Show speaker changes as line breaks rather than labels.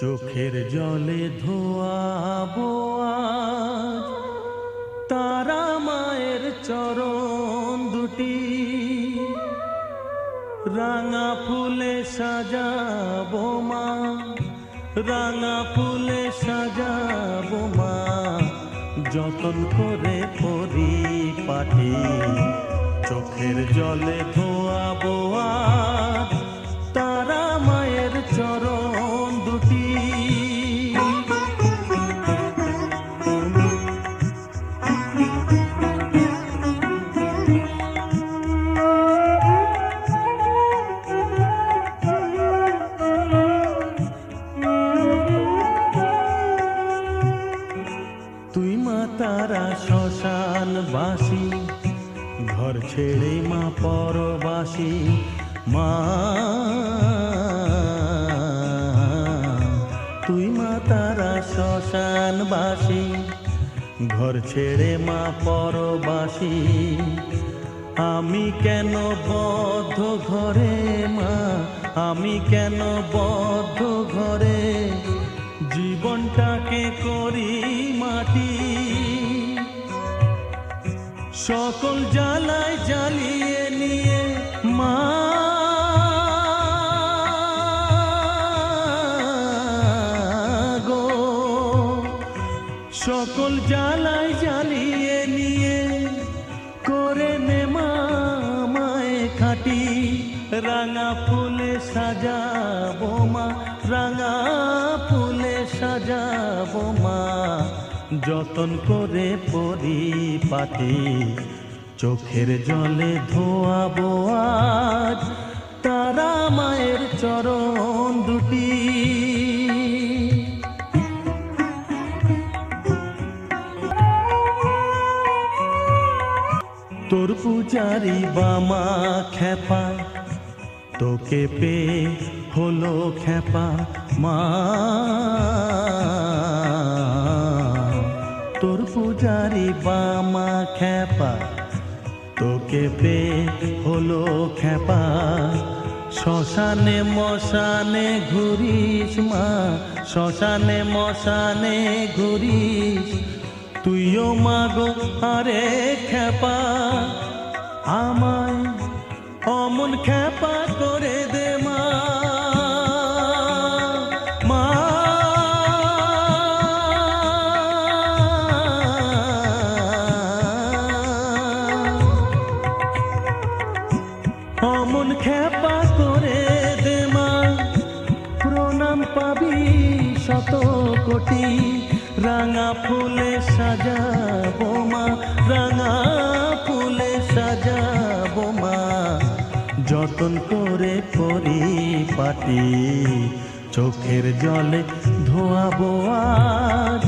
চোখের জলে ধোয়াবো তারা মায়ের চরণ দুটি। রাঙা ফুলে সাজাবো মা। রাঙা ফুলে সাজাবো মা। যতন করে পরিপাটি চোখের জলে ধোয়াবো তারা শ্মশান বাসি ঘর ছেড়ে মা পরবাসী, মা তুই মা তারা শ্মশান বাসি ঘর ছেড়ে মা পরবাসী, আমি কেন বদ্ধ ঘরে মা? আমি কেন বদ্ধ ঘরে? জীবনটাকে করি মাটি সকল জ্বালায় জ্বালিয়ে নিয়ে মা। গো, সকল জ্বালায় জ্বালিয়ে নিয়ে করে নে মা, মায়ে খাটি। রাঙা ফুলে সাজাবো মা, রাঙা ফুলে সাজাবো মা। যতন করে পরি পরিপাটি, চোখের জলে ধোয়াবো আজ, তারা মায়ের চরণ দুটি। তোর পূজারি বামা খেপা, তোকে পে হলো খেপা মা। পূজারি বামা খেপা তোকে পে হলো খেপা শ্মশানে মশানে ঘুরিস মা, শ্মশানে মশানে ঘুরিস, তুইও মাগো আরে খেপা আমায় অমন খেপা যতন করে পরিপাটি চোখের জলে ধোয়াবো আজ।